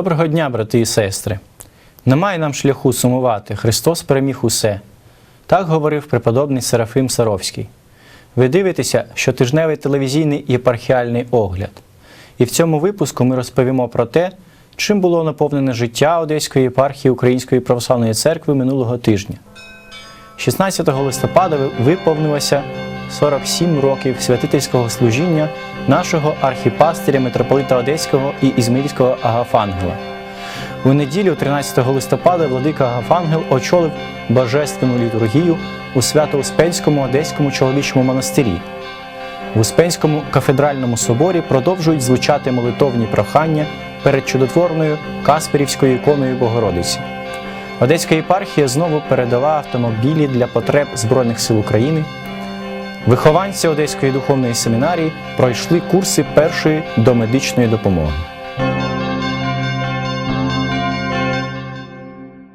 Доброго дня, брати і сестри! Немає нам шляху сумувати, Христос переміг усе. Так говорив преподобний Серафим Саровський. Ви дивитеся щотижневий телевізійний єпархіальний огляд. І в цьому випуску ми розповімо про те, чим було наповнене життя Одеської єпархії Української православної церкви минулого тижня. 16 листопада виповнилося 47 років святительського служіння нашого архіпастиря митрополита Одеського і Ізмаїльського Агафангела. У неділю, 13 листопада, владика Агафангел очолив божественну літургію у Свято-Успенському Одеському чоловічому монастирі. В Успенському кафедральному соборі продовжують звучати молитовні прохання перед чудотворною Касперівською іконою Богородиці. Одеська єпархія знову передала автомобілі для потреб Збройних сил України. Вихованці Одеської духовної семінарії пройшли курси першої домедичної допомоги.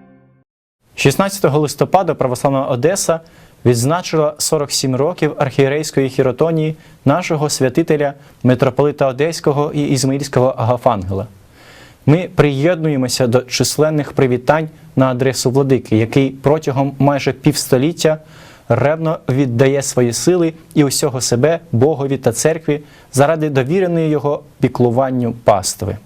– 16 листопада православна Одеса відзначила 47 років архієрейської хіротонії нашого святителя митрополита Одеського і Ізмаїльського Агафангела. Ми приєднуємося до численних привітань на адресу владики, який протягом майже півстоліття ревно віддає свої сили і усього себе Богові та церкві заради довіреної його піклуванню пастви. —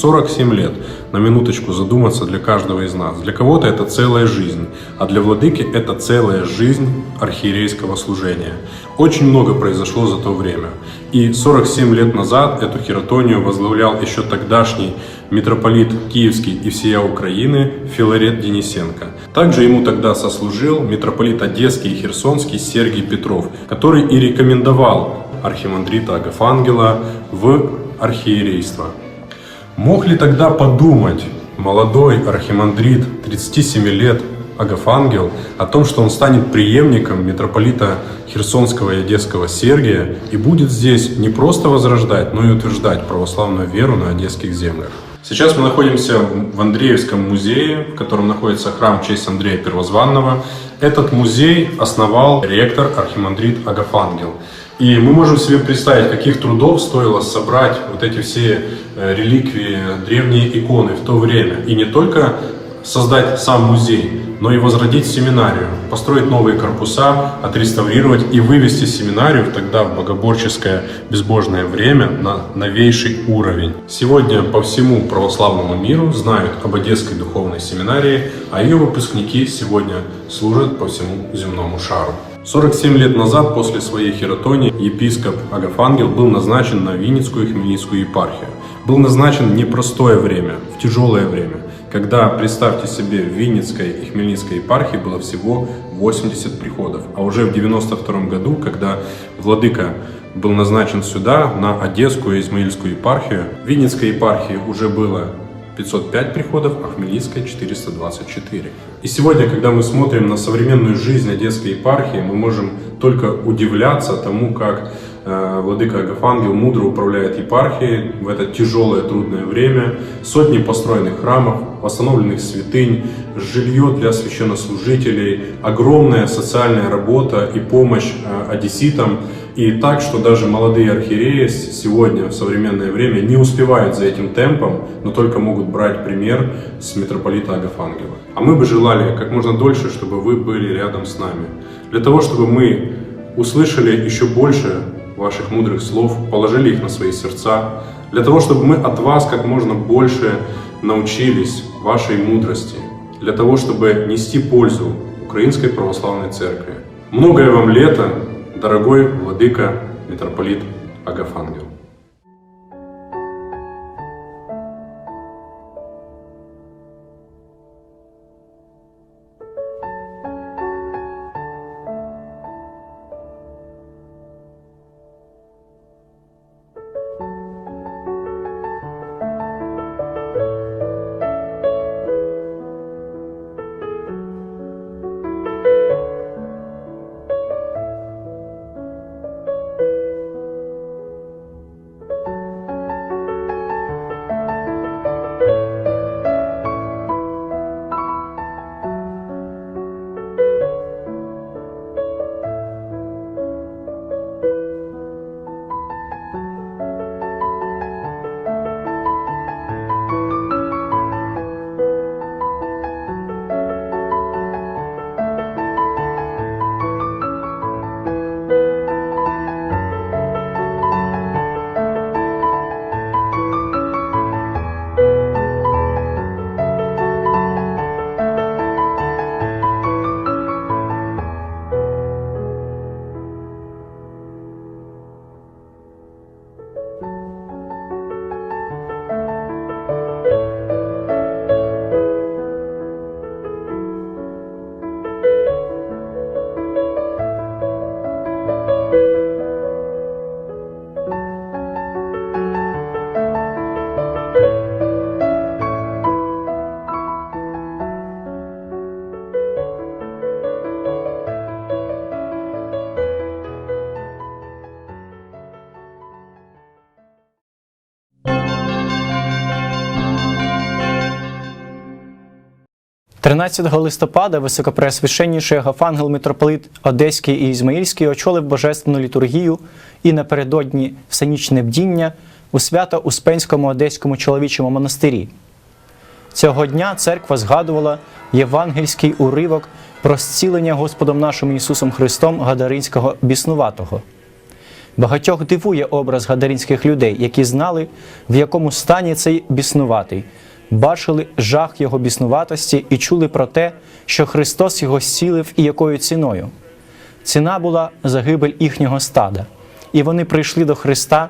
47 лет. На минуточку задуматься для каждого из нас. Для кого-то это целая жизнь, а для владыки это целая жизнь архиерейского служения. Очень много произошло за то время. И 47 лет назад эту хиротонию возглавлял еще тогдашний митрополит Киевский и всея Украины Филарет Денисенко. Также ему тогда сослужил митрополит Одесский и Херсонский Сергий Петров, который и рекомендовал архимандрита Агафангела в архиерейство. Мог ли тогда подумать молодой архимандрит 37 лет Агафангел о том, что он станет преемником митрополита Херсонского и Одесского Сергия и будет здесь не просто возрождать, но и утверждать православную веру на одесских землях? Сейчас мы находимся в Андреевском музее, в котором находится храм в честь Андрея Первозванного. Этот музей основал ректор архимандрит Агафангел. И мы можем себе представить, каких трудов стоило собрать вот эти все э, реликвии, древние иконы в то время. И не только создать сам музей, но и возродить семинарию, построить новые корпуса, отреставрировать и вывести семинарию тогда в богоборческое безбожное время на новейший уровень. Сегодня по всему православному миру знают об Одесской духовной семинарии, а ее выпускники сегодня служат по всему земному шару. 47 лет назад, после своей хиротонии, епископ Агафангел был назначен на Винницкую и Хмельницкую епархию. Был назначен в непростое время, в тяжелое время, когда, представьте себе, в Винницкой и Хмельницкой епархии было всего 80 приходов. А уже в 92 году, когда владыка был назначен сюда, на Одесскую и Измаильскую епархию, в Винницкой епархии уже было 505 приходов, а в Хмельницкой 424. И сегодня, когда мы смотрим на современную жизнь Одесской епархии, мы можем только удивляться тому, как э, Владыка Агафангел мудро управляет епархией в это тяжелое, трудное время. Сотни построенных храмов, восстановленных святынь, жилье для священнослужителей, огромная социальная работа и помощь э, одесситам. И так, что даже молодые архиереи сегодня, в современное время, не успевают за этим темпом, но только могут брать пример с митрополита Агафангела. А мы бы желали как можно дольше, чтобы вы были рядом с нами. Для того, чтобы мы услышали еще больше ваших мудрых слов, положили их на свои сердца, для того, чтобы мы от вас как можно больше научились вашей мудрости, для того, чтобы нести пользу Украинской Православной Церкви. Многое вам лето, дорогой владыка митрополит Агафангел. 13 листопада високопреосвященніший Агафангел митрополит Одеський і Ізмаїльський очолив божественну літургію і напередодні всенічне бдіння у свято Успенському Одеському чоловічому монастирі. Цього дня церква згадувала євангельський уривок про зцілення Господом нашим Ісусом Христом Гадаринського біснуватого. Багатьох дивує образ гадаринських людей, які знали, в якому стані цей біснуватий, бачили жах його біснуватості і чули про те, що Христос його зцілив і якою ціною. Ціна була загибель їхнього стада, і вони прийшли до Христа,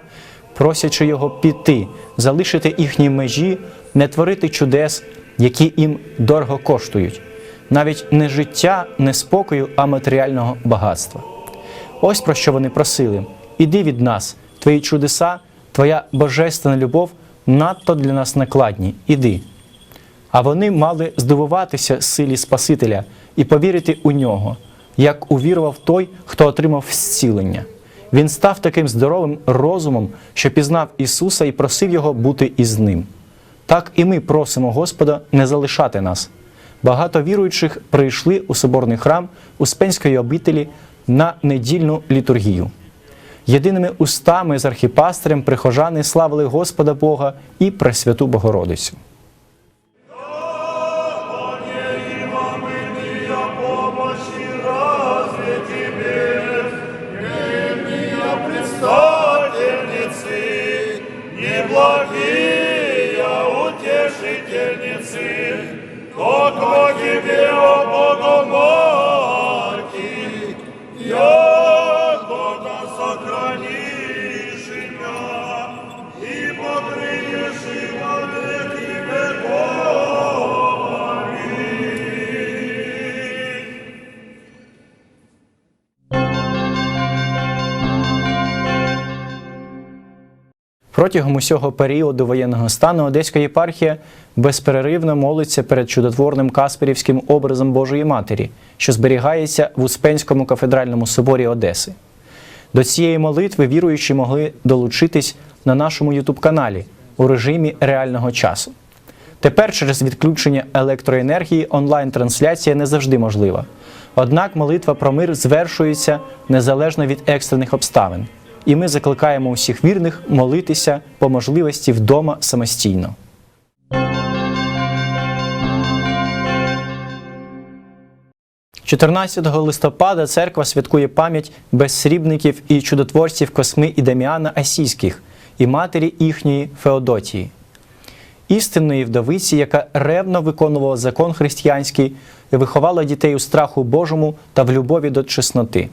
просячи його піти, залишити їхні межі, не творити чудес, які їм дорого коштують, навіть не життя, не спокою, а матеріального багатства. Ось про що вони просили: іди від нас, твої чудеса, твоя божественна любов надто для нас накладні. Іди. А вони мали здивуватися силі Спасителя і повірити у нього, як увірував той, хто отримав зцілення. Він став таким здоровим розумом, що пізнав Ісуса і просив Його бути із ним. Так і ми просимо Господа не залишати нас. Багато віруючих прийшли у соборний храм Успенської обителі на недільну літургію Єдиними устами з архіпастерем прихожани славили Господа Бога і Пресвяту Богородицю. помощи разве тебе, Бедные предстательницы, неблагие утешительницы, Коко тебе, о Богоматерь, Протягом усього періоду воєнного стану Одеська єпархія безперервно молиться перед чудотворним Касперівським образом Божої Матері, що зберігається в Успенському кафедральному соборі Одеси. До цієї молитви віруючі могли долучитись на нашому Ютуб-каналі у режимі реального часу. Тепер через відключення електроенергії онлайн-трансляція не завжди можлива. Однак молитва про мир звершується незалежно від екстрених обставин, і ми закликаємо усіх вірних молитися по можливості вдома самостійно. – 14 листопада церква святкує пам'ять безсрібників і чудотворців Косми і Даміана Асійських і матері їхньої Феодотії істинної вдовиці, яка ревно виконувала закон християнський і виховала дітей у страху Божому та в любові до чесноти.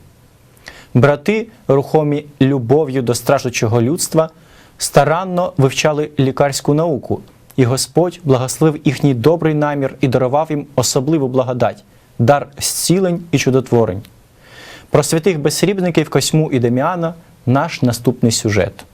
Брати, рухомі любов'ю до страждучого людства, старанно вивчали лікарську науку, і Господь благословив їхній добрий намір і дарував їм особливу благодать, дар зцілень і чудотворень. Про святих безсрібників Косьму і Деміана наш наступний сюжет.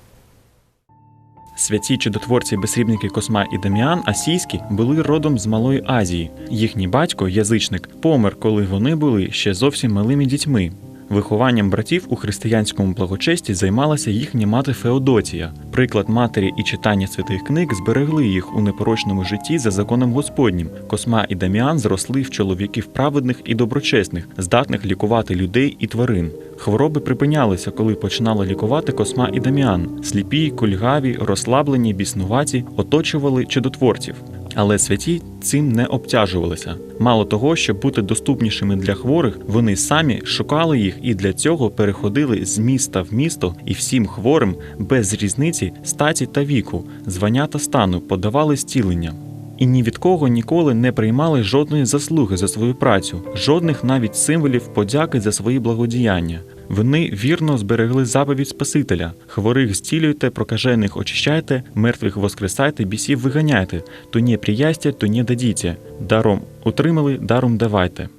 Святі чудотворці безсрібники Косма і Даміан Асійські були родом з Малої Азії. Їхній батько, язичник, помер, коли вони були ще зовсім малими дітьми. Вихованням братів у християнському благочесті займалася їхня мати Феодотія. Приклад матері і читання святих книг зберегли їх у непорочному житті за законом Господнім. Косма і Даміан зросли в чоловіків праведних і доброчесних, здатних лікувати людей і тварин. Хвороби припинялися, коли починали лікувати Косма і Даміан. Сліпі, кульгаві, розслаблені, біснуваті оточували чудотворців. Але святі цим не обтяжувалися. Мало того, щоб бути доступнішими для хворих, вони самі шукали їх і для цього переходили з міста в місто і всім хворим без різниці статі та віку, звання та стану подавали зцілення. І ні від кого ніколи не приймали жодної заслуги за свою працю, жодних навіть символів подяки за свої благодіяння. Вони вірно зберегли заповідь Спасителя: хворих зцілюйте, прокажених очищайте, мертвих воскресайте, бісів виганяйте, то не приястя, то не дадіте. Даром утримали, даром давайте.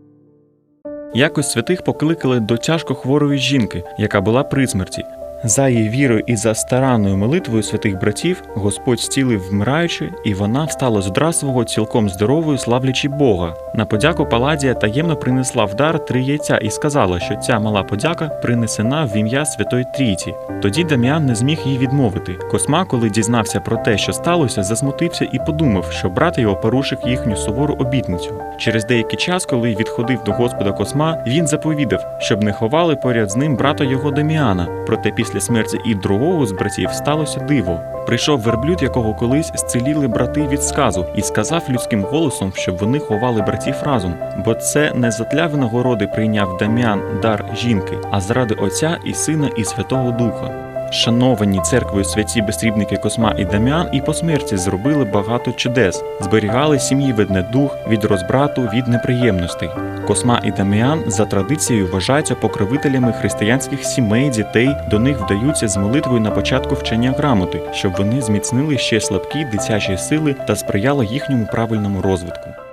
Якось святих покликали до тяжко хворої жінки, яка була при смерті. За її вірою і за старанною молитвою святих братів Господь стілив вмираючи, і вона встала з одра свого цілком здоровою, славлячи Бога. На подяку Паладія таємно принесла в дар три яйця і сказала, що ця мала подяка принесена в ім'я Святої Трійці. Тоді Дам'ян не зміг їй відмовити. Косма, коли дізнався про те, що сталося, засмутився і подумав, що брат його порушив їхню сувору обітницю. Через деякий час, коли відходив до Господа Косма, він заповідав, щоб не ховали поряд з ним брата його Деміана. Проте після смерті і другого з братів сталося диво. Прийшов верблюд, якого колись зціліли брати від сказу, і сказав людським голосом, щоб вони ховали братів разом, бо це не затля винагороди прийняв Дам'ян дар жінки, а заради Отця і Сина і Святого Духа. Шановані церквою святі безсрібники Косма і Дам'ян і по смерті зробили багато чудес, зберігали сім'ї ведне дух від розбрату, від неприємностей. Косма і Дам'ян за традицією вважаються покровителями християнських сімей, дітей. До них вдаються з молитвою на початку вчення грамоти, щоб вони зміцнили ще слабкі дитячі сили та сприяли їхньому правильному розвитку. –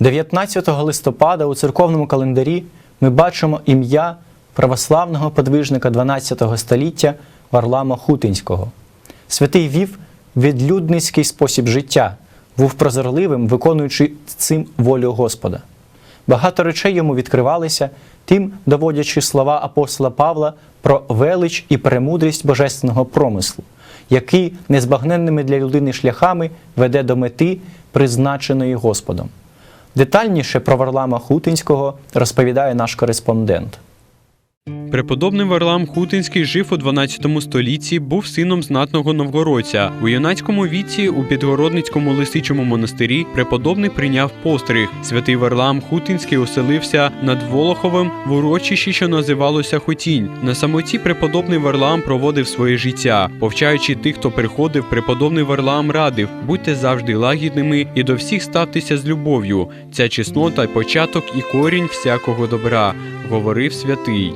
19 листопада у церковному календарі ми бачимо ім'я православного подвижника 12 століття Варлама Хутинського. Святий вів відлюдницький спосіб життя, був прозорливим, виконуючи цим волю Господа. Багато речей йому відкривалися, тим доводячи слова апостола Павла про велич і премудрість божественного промислу, який незбагненними для людини шляхами веде до мети, призначеної Господом. Детальніше про Варлама Хутинського розповідає наш кореспондент. Преподобний Варлам Хутинський жив у 12 столітті, був сином знатного новгородця. У юнацькому віці у Підгородницькому лисичому монастирі преподобний прийняв постриг. Святий Варлам Хутинський оселився над Волоховим в урочищі, що називалося Хотінь. На самоті преподобний Варлам проводив своє життя. Повчаючи тих, хто приходив, преподобний Варлам радив: будьте завжди лагідними і до всіх ставтеся з любов'ю. Ця чеснота початок і корінь всякого добра, говорив святий.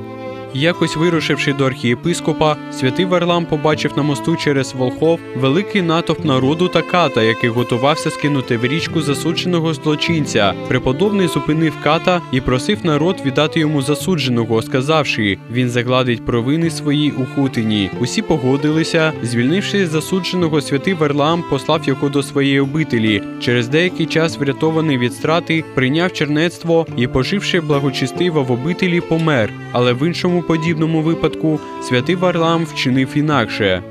Якось вирушивши до архієпископа, святий Варлам побачив на мосту через Волхов великий натовп народу та ката, який готувався скинути в річку засудженого злочинця. Преподобний зупинив ката і просив народ віддати йому засудженого, сказавши: він загладить провини свої у хутині. Усі погодилися. Звільнивши засудженого, святий Варлам послав його до своєї обителі. Через деякий час, врятований від страти, прийняв чернецтво і, поживши благочестиво в обителі, помер. Але в іншому подібному випадку святий Варлам вчинив інакше.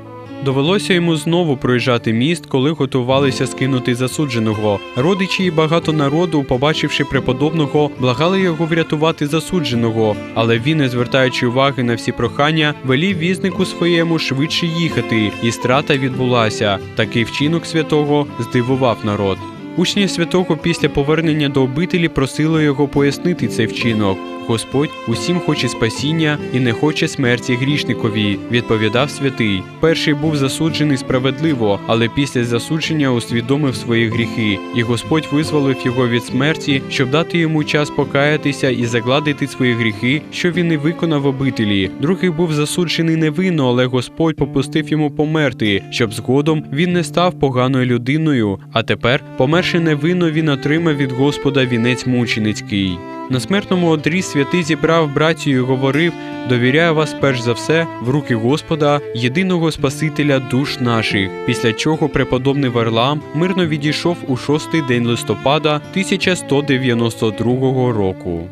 Довелося йому знову проїжджати міст, коли готувалися скинути засудженого. Родичі і багато народу, побачивши преподобного, благали його врятувати засудженого, але він, не звертаючи уваги на всі прохання, велів візнику своєму швидше їхати, і страта відбулася. Такий вчинок святого здивував народ. Учні святого після повернення до обителі просили його пояснити цей вчинок. Господь усім хоче спасіння і не хоче смерті грішникові, відповідав святий. Перший був засуджений справедливо, але після засудження усвідомив свої гріхи, і Господь визволив його від смерті, щоб дати йому час покаятися і загладити свої гріхи, що він не виконав обителі. Другий був засуджений невинно, але Господь попустив йому померти, щоб згодом він не став поганою людиною. А тепер, померши невинно, він отримав від Господа вінець мученицький. На смертному одрі святий зібрав братію і говорив: довіряю вас перш за все в руки Господа, єдиного Спасителя душ наших. Після чого преподобний Варлам мирно відійшов у шостий день листопада 1192 року.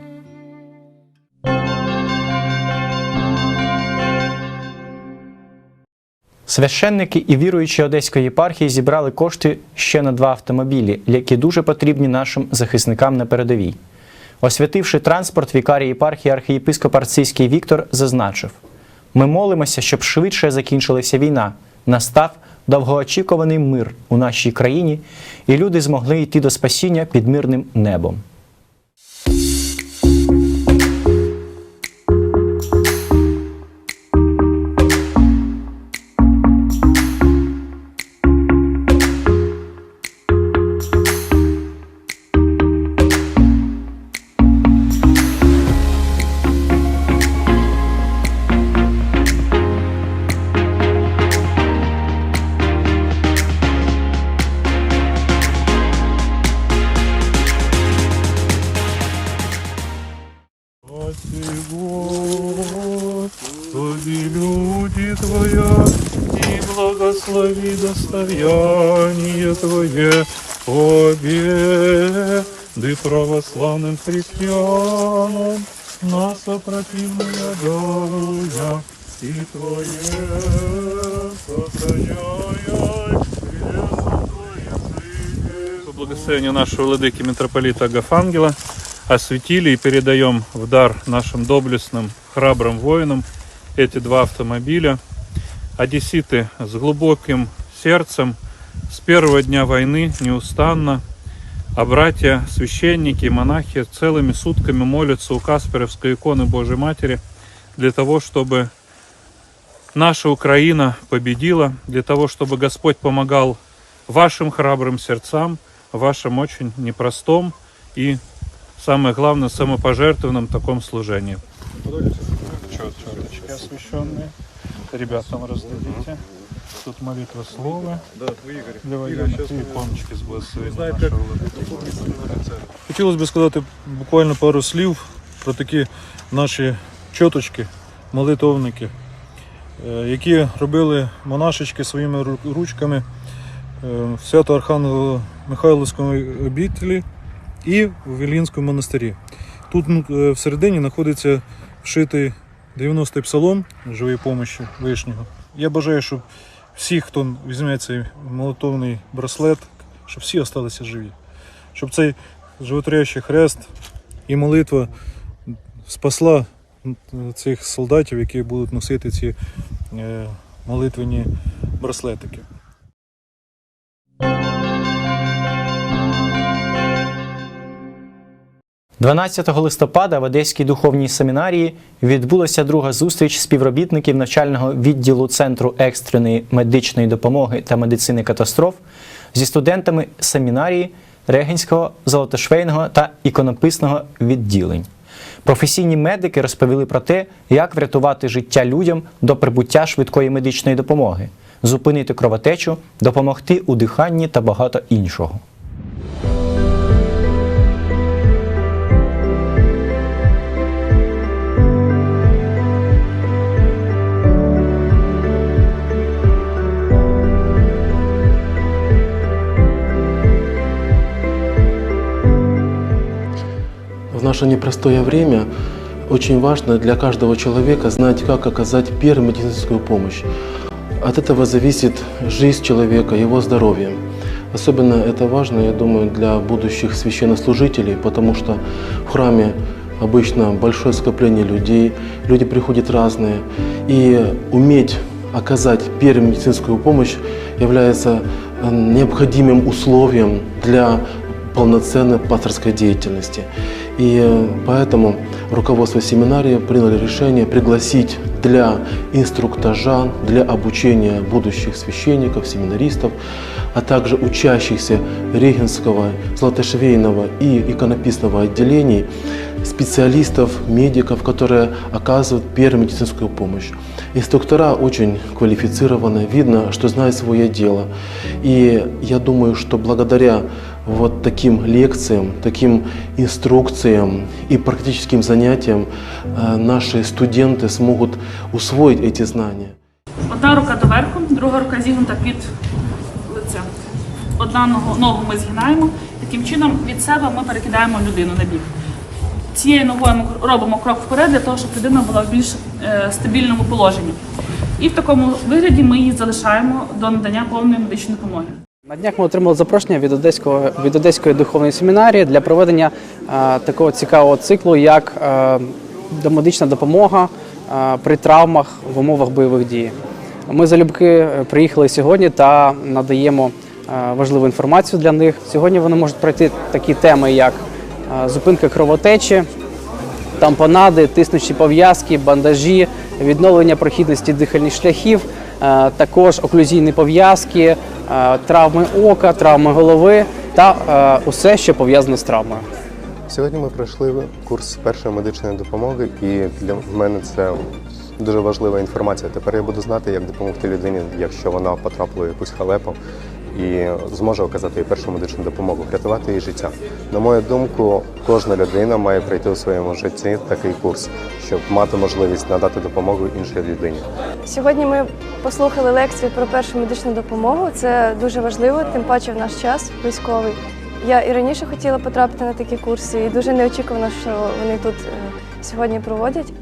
Священники і віруючі Одеської єпархії зібрали кошти ще на два автомобілі, які дуже потрібні нашим захисникам на передовій. Освятивши транспорт, вікарій єпархії архієпископ Арцийський Віктор зазначив: ми молимося, щоб швидше закінчилася війна, настав довгоочікуваний мир у нашій країні, і люди змогли йти до спасіння під мирним небом. и достояние Твое победы православным христианам, на сопротивление даруя, и Твое сохраняй, по благословению нашего владыки митрополита Агафангела осветили и передаем в дар нашим доблестным, храбрым воинам эти два автомобиля. Одесситы с глубоким сердцем с первого дня войны неустанно, а братья, священники и монахи целыми сутками молятся у Касперовской иконы Божьей Матери для того, чтобы наша Украина победила, для того, чтобы Господь помогал вашим храбрым сердцам, вашем очень непростом и, самое главное, самопожертвованном таком служении. Черточки освященные. Ребятам раздадите. Тут молитва слова. Для военных з благословенням нашого владики. Хотілося б сказати буквально пару слів про такі наші чоточки, молитовники, е, які робили монашечки своїми ручками е, в свято Архангела Михайловському обітелі і в Вілінському монастирі. Тут е, всередині знаходиться вшитий 90-й псалом живої помощі Вишнього. Я бажаю, щоб всі, хто візьме цей молитовний браслет, щоб всі залишилися живі. Щоб цей животворящий хрест і молитва спасла цих солдатів, які будуть носити ці е, молитвені браслетики. 12 листопада в Одеській духовній семінарії відбулася друга зустріч співробітників навчального відділу Центру екстреної медичної допомоги та медицини катастроф зі студентами семінарії Регенського, Золотошвейного та іконописного відділень. Професійні медики розповіли про те, як врятувати життя людям до прибуття швидкої медичної допомоги, зупинити кровотечу, допомогти у диханні та багато іншого. Наше непростое время очень важно для каждого человека знать, как оказать первую медицинскую помощь. От этого зависит жизнь человека, его здоровье. Особенно это важно, я думаю, для будущих священнослужителей, потому что в храме обычно большое скопление людей, люди приходят разные. И уметь оказать первую медицинскую помощь является э, необходимым условием для полноценной пасторской деятельности. И э, поэтому руководство семинарии приняло решение пригласить для инструктажа, для обучения будущих священников, семинаристов, а также учащихся Регенского, Златошвейного и иконописного отделений специалистов, медиков, которые оказывают первую медицинскую помощь. Инструктора очень квалифицированы, видно, что знают свое дело. И я думаю, что благодаря вот таким лекциям, таким инструкциям и практическим занятиям э, наши студенты смогут усвоить эти знания. Одна рука доверху, друга рука зігнута під лице. Одна ногу, ногу ми згинаємо. Таким чином від себе ми перекидаємо людину на бік. Цією ногою ми робимо крок вперед для того, щоб людина була в більш е, стабільному положенні. І в такому вигляді ми її залишаємо до надання повної медичної допомоги. На днях ми отримали запрошення від Одеського від Одеської духовної семінарії для проведення е, такого цікавого циклу, як е, домедична допомога е, при травмах в умовах бойових дій. Ми залюбки приїхали сьогодні та надаємо е, важливу інформацію для них. Сьогодні вони можуть пройти такі теми, як е, зупинка кровотечі, тампонади, тиснучі пов'язки, бандажі, відновлення прохідності дихальних шляхів, е, також оклюзійні пов'язки, травми ока, травми голови та е, усе, що пов'язане з травмою. Сьогодні ми пройшли курс першої медичної допомоги, і для мене це дуже важлива інформація. Тепер я буду знати, як допомогти людині, якщо вона потрапила в якусь халепу, і зможе оказати їй першу медичну допомогу, врятувати її життя. На мою думку, кожна людина має пройти у своєму житті такий курс, щоб мати можливість надати допомогу іншій людині. Сьогодні ми послухали лекцію про першу медичну допомогу. Це дуже важливо, тим паче в наш час військовий. Я і раніше хотіла потрапити на такі курси, і дуже неочікувано, що вони тут е, сьогодні проводять.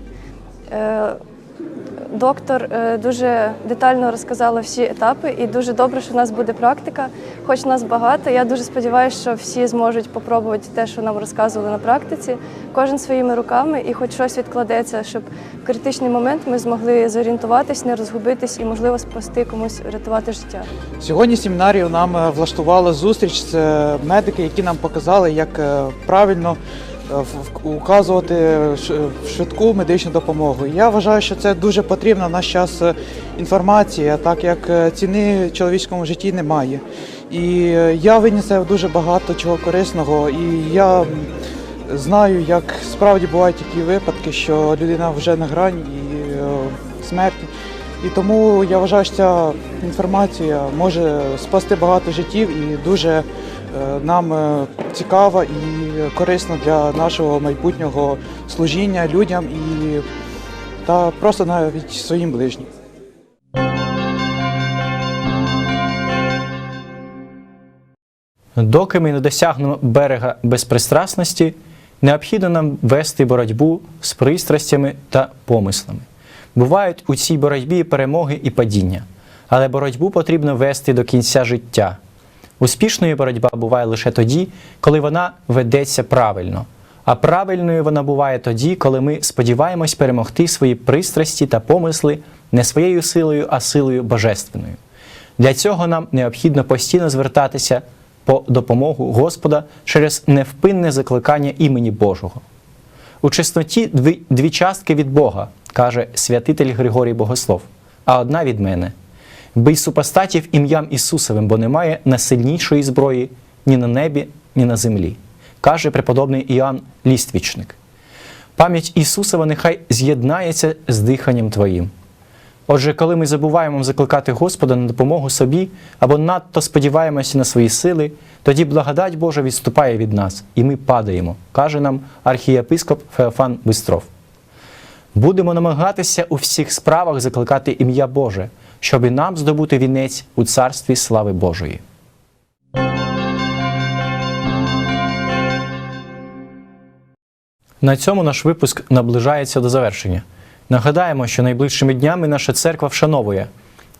Доктор е, дуже детально розказала всі етапи, і дуже добре, що в нас буде практика. Хоч нас багато. Я дуже сподіваюся, що всі зможуть попробувати те, що нам розказували на практиці, кожен своїми руками, і хоч щось відкладеться, щоб в критичний момент ми змогли зорієнтуватись, не розгубитись і, можливо, спасти комусь врятувати життя. Сьогодні семінарію нам е, влаштували зустріч з е, медики, які нам показали, як правильно указувати швидку медичну допомогу. Я вважаю, що це дуже потрібна в наш час е, інформація, так як е, ціни в чоловічському житті немає. І е, я виніс дуже багато чого корисного, і я знаю, як справді бувають такі випадки, що людина вже на грані і е, смерті. І тому я вважаю, що ця інформація може спасти багато життів і дуже е, нам е, цікава і корисна для нашого майбутнього служіння людям і та просто навіть своїм ближнім. Доки ми не досягнемо берега безпристрасності, необхідно нам вести боротьбу з пристрастями та помислами. Бувають у цій боротьбі перемоги і падіння, але боротьбу потрібно вести до кінця життя. Успішною боротьба буває лише тоді, коли вона ведеться правильно. А правильною вона буває тоді, коли ми сподіваємось перемогти свої пристрасті та помисли не своєю силою, а силою божественною. Для цього нам необхідно постійно звертатися по допомогу Господа через невпинне закликання імені Божого. У чесноті дві, дві частки від Бога, каже святитель Григорій Богослов, а одна від мене. Бий супостатів ім'ям Ісусовим, бо немає насильнішої зброї ні на небі, ні на землі, каже преподобний Іоанн Ліствічник. Пам'ять Ісусова нехай з'єднається з диханням Твоїм. Отже, коли ми забуваємо закликати Господа на допомогу собі або надто сподіваємося на свої сили, тоді благодать Божа відступає від нас, і ми падаємо, каже нам архієпископ Феофан Бистров. Будемо намагатися у всіх справах закликати ім'я Боже, щоб і нам здобути вінець у царстві слави Божої. На цьому наш випуск наближається до завершення. Нагадаємо, що найближчими днями наша церква вшановує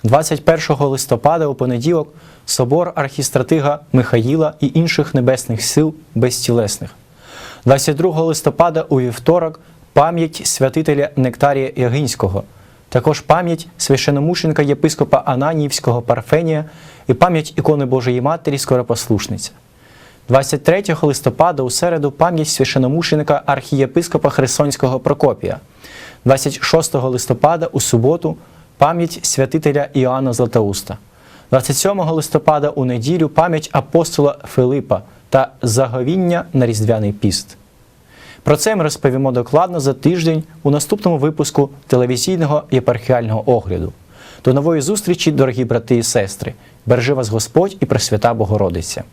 21 листопада у понеділок собор архістратига Михаїла і інших небесних сил безтілесних. 22 листопада у вівторок пам'ять святителя Нектарія Ягинського, також пам'ять священомученика єпископа Ананіївського Парфенія і пам'ять ікони Божої Матері Скоропослушниця. 23 листопада у середу пам'ять священомученика архієпископа Херсонського Прокопія. 26 листопада у суботу пам'ять святителя Іоанна Златоуста. 27 листопада у неділю пам'ять апостола Филипа та заговіння на Різдвяний піст. Про це ми розповімо докладно за тиждень у наступному випуску телевізійного єпархіального огляду. До нової зустрічі, дорогі брати і сестри! Бережи вас Господь і Пресвята Богородиця!